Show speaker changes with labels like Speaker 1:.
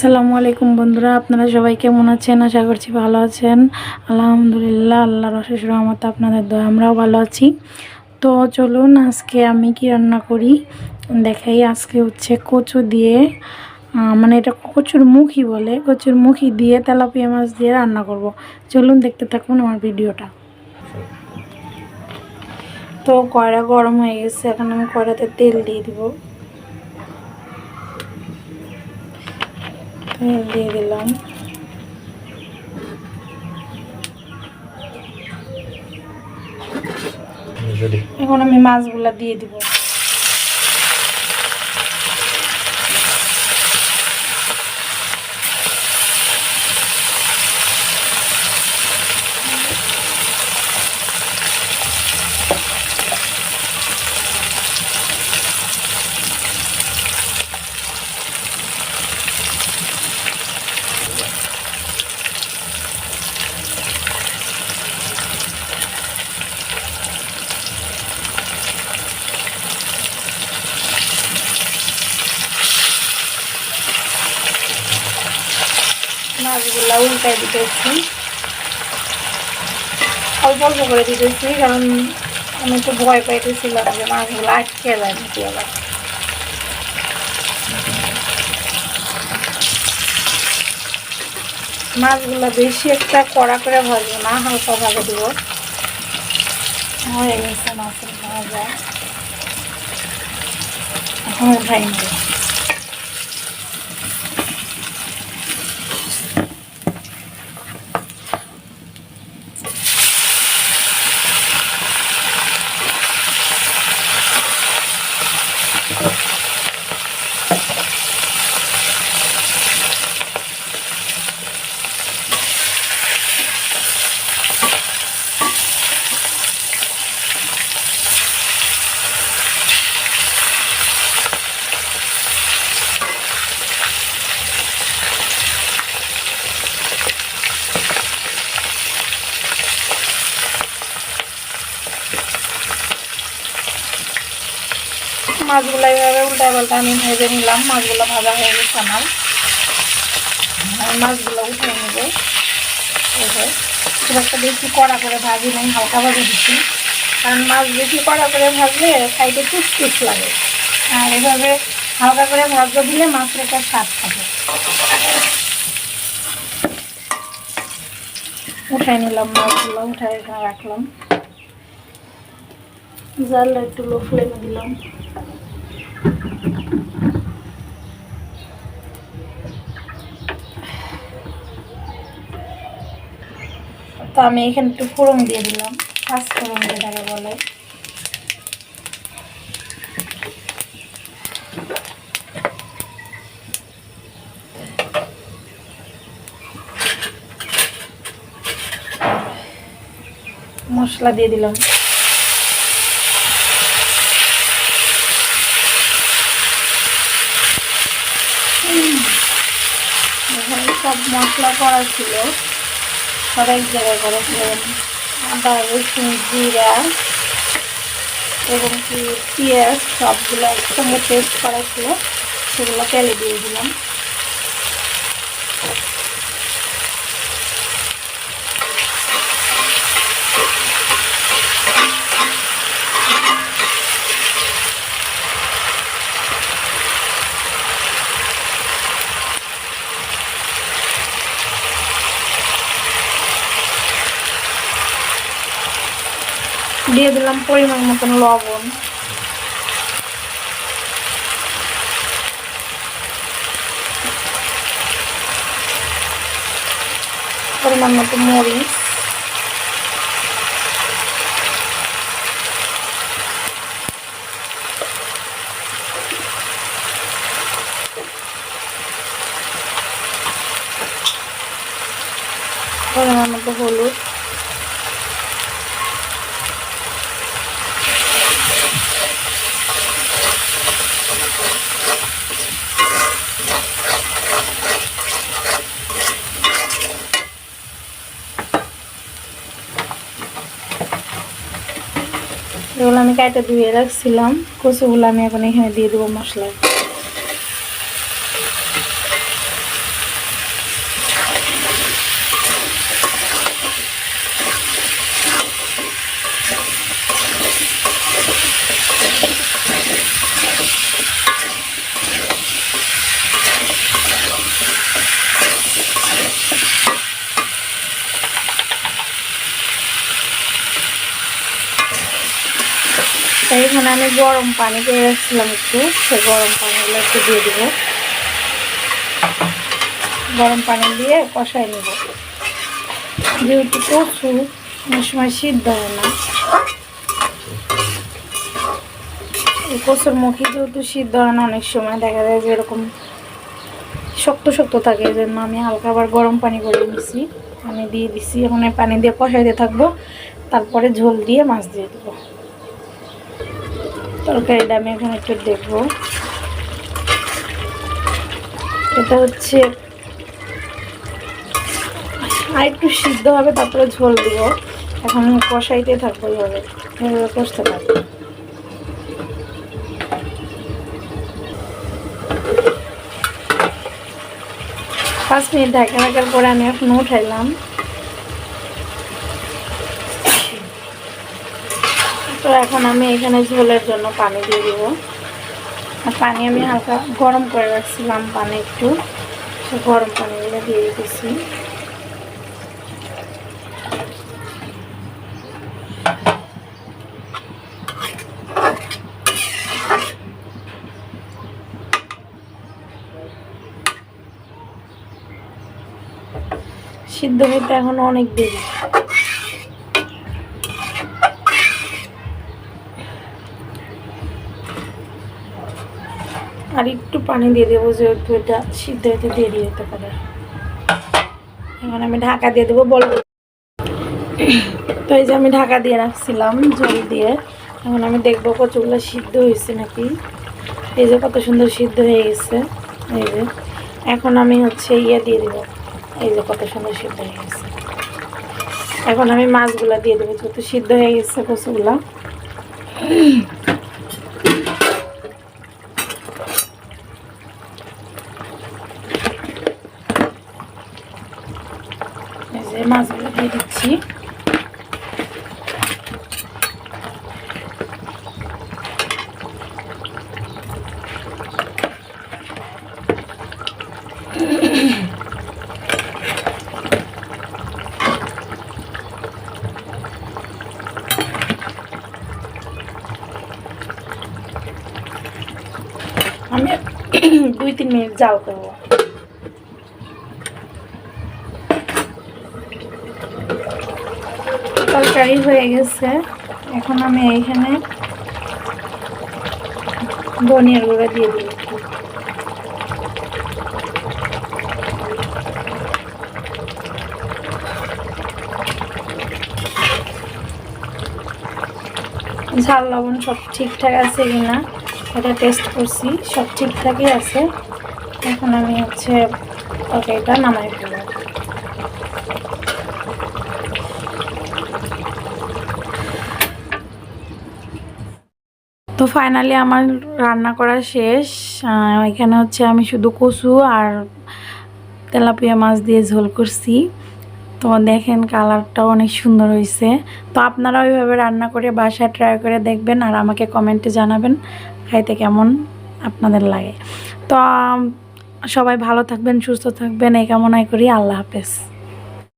Speaker 1: আসসালামু আলাইকুম বন্ধুরা, আপনারা সবাই কেমন আছেন? আশা করছি ভালো আছেন। আলহামদুলিল্লাহ, আল্লাহর অশেষ রহমতে আপনাদের দয়া, আমরাও ভালো আছি। তো চলুন আজকে আমি কি রান্না করি? দেখাই, আজকে হচ্ছে কচু দিয়ে মানে এটা কচুর মুখই বলে, কচুর মুখি দিয়ে তেলাপিয়া মাছ দিয়ে রান্না করব। চলুন দেখতে থাকুন আমার ভিডিওটা। তো কয়রা গরম হয়ে গেছে, এখন আমি কয়রাতে তেল দিয়ে দিব। দিয়ে দিলাম। এখন আমি মাছগুলা দিয়ে দিব। মাছগুলা উল্টাই দিতেছি। অল্প অল্প করে দিতেছি, কারণ আমি একটু ভয় পাইতেছিলাম যে মাছগুলো আটকে যায় নাকি আবার। মাছগুলো বেশি একটা কড়া করে ভাজবো না, হালকা ভাজা দিব। হয়ে গেছে মাছের ভাজা। এখন উঠাই নেব। মাছগুলো এইভাবে উল্টা পাল্টা আমি ভেজে নিলাম। মাছগুলো ভাজা হয়ে গেছে আমার। মাছগুলো উঠে নেব। খুব একটা বেশি কড়া করে ভাজি নাই, হালকা ভাজে দিচ্ছি কারণ মাছ বেশি কড়া করে ভাজলে সাইডে টুস লাগে। আর এভাবে হালকা করে ভাজতে দিলে মাছের একটা স্বাদ থাকে। উঠাই নিলাম, মাছগুলো উঠাই রাখলাম। জালটা একটু লো ফ্লেমে দিলাম। তো আমি এখানে একটু ফোড়ন দিয়ে দিলাম। ফার্স্ট ফোড়ন যেটাকে বলে। মশলা দিয়ে দিলাম এখানে সব মশলা করা ছিল। সব এক জায়গায় করা ছিল। আদা, রসুন, জিরা এবং কি পেঁয়াজ সবগুলো একসঙ্গে টেস্ট করা ছিল। সেগুলো তেলে দিয়ে দিলাম। দিয়ে দিলাম পরিমাণ মতন লবণ পরিমাণ মতো মরিচ পরিমাণ মতো হলুদ এগুলো আমি কাইটা ধুয়ে রাখছিলাম। কচুগুলো আমি এখন এখানে দিয়ে দেবো মশলায়। তাই এখানে আমি গরম পানি দিয়ে রাখছিলাম একটু। সে গরম পানিগুলো একটু দিয়ে দিব। গরম পানি দিয়ে কষাই নেব। যেহেতু কচু, অনেক সময় সিদ্ধ হয় না। কচুর মুখে যেহেতু সিদ্ধ হয় না, অনেক সময় দেখা যায় যে এরকম শক্ত শক্ত থাকে। এই জন্য আমি হালকা আবার গরম পানি করে নিছি। আমি দিয়ে দিছি। এখন পানি দিয়ে কষাইতে থাকব। তারপরে ঝোল দিয়ে মাছ দিয়ে দেবো। তরকারিটা আমি এখন একটু দেখব। এটা হচ্ছে আর একটু সিদ্ধ হবে, তারপরে ঝোল দিব। এখন কষাইতে থাকব এইভাবে এভাবে কষতে থাকব। পাঁচ মিনিট ঢাকা রাখার পরে আমি এখন উঠাইলাম। তো এখন আমি এখানে ঝোলের জন্য পানি দিয়ে দিব। পানি আমি হালকা গরম করে রাখছিলাম, পানি একটু। গরম পানিগুলো দিয়ে দিতেছি। সিদ্ধ হইতে এখন অনেক দেরি। আর একটু পানি দিয়ে দেবো যেহেতু এটা সিদ্ধ হতে দেরি হতে পারে। এখন আমি ঢাকা দিয়ে দেবো বলব তো এই যে আমি ঢাকা দিয়ে রাখছিলাম জল দিয়ে, এখন আমি দেখব কচুগুলো সিদ্ধ হয়েছে নাকি। এই যে কত সুন্দর সিদ্ধ হয়ে গেছে, এই যে। এখন আমি হচ্ছে ইয়ে দিয়ে দেবো, এই যে কত সুন্দর সিদ্ধ হয়ে গেছে। এখন আমি মাছগুলো দিয়ে দেবো, যেহেতু সিদ্ধ হয়ে গেছে কচুগুলা এই যে মাছগুলো দিয়ে দিচ্ছি আমি দুই, তিন মিনিট জাল করব। তরকারি হয়ে গেছে। এখন আমি এইখানে ধনিয়ার গুঁড়া দিয়ে দিই ঝাল লবণ সব ঠিকঠাক আছে কিনা? এটা টেস্ট করছি, সব ঠিকঠাকই আছে। এখন আমি হচ্ছে তরকারিটা নামাই ফেলব। তো ফাইনালি আমার রান্না করা শেষ। এখানে হচ্ছে আমি শুধু কচু আর তেলাপিয়া মাছ দিয়ে ঝোল করছি। তো দেখেন কালারটাও অনেক সুন্দর হয়েছে। তো আপনারা ওইভাবে রান্না করে বাসায় ট্রাই করে দেখবেন আর আমাকে কমেন্টে জানাবেন। খাইতে কেমন আপনাদের লাগে। তো সবাই ভালো থাকবেন, সুস্থ থাকবেন, এই কামনাই করি। আল্লাহ হাফেজ।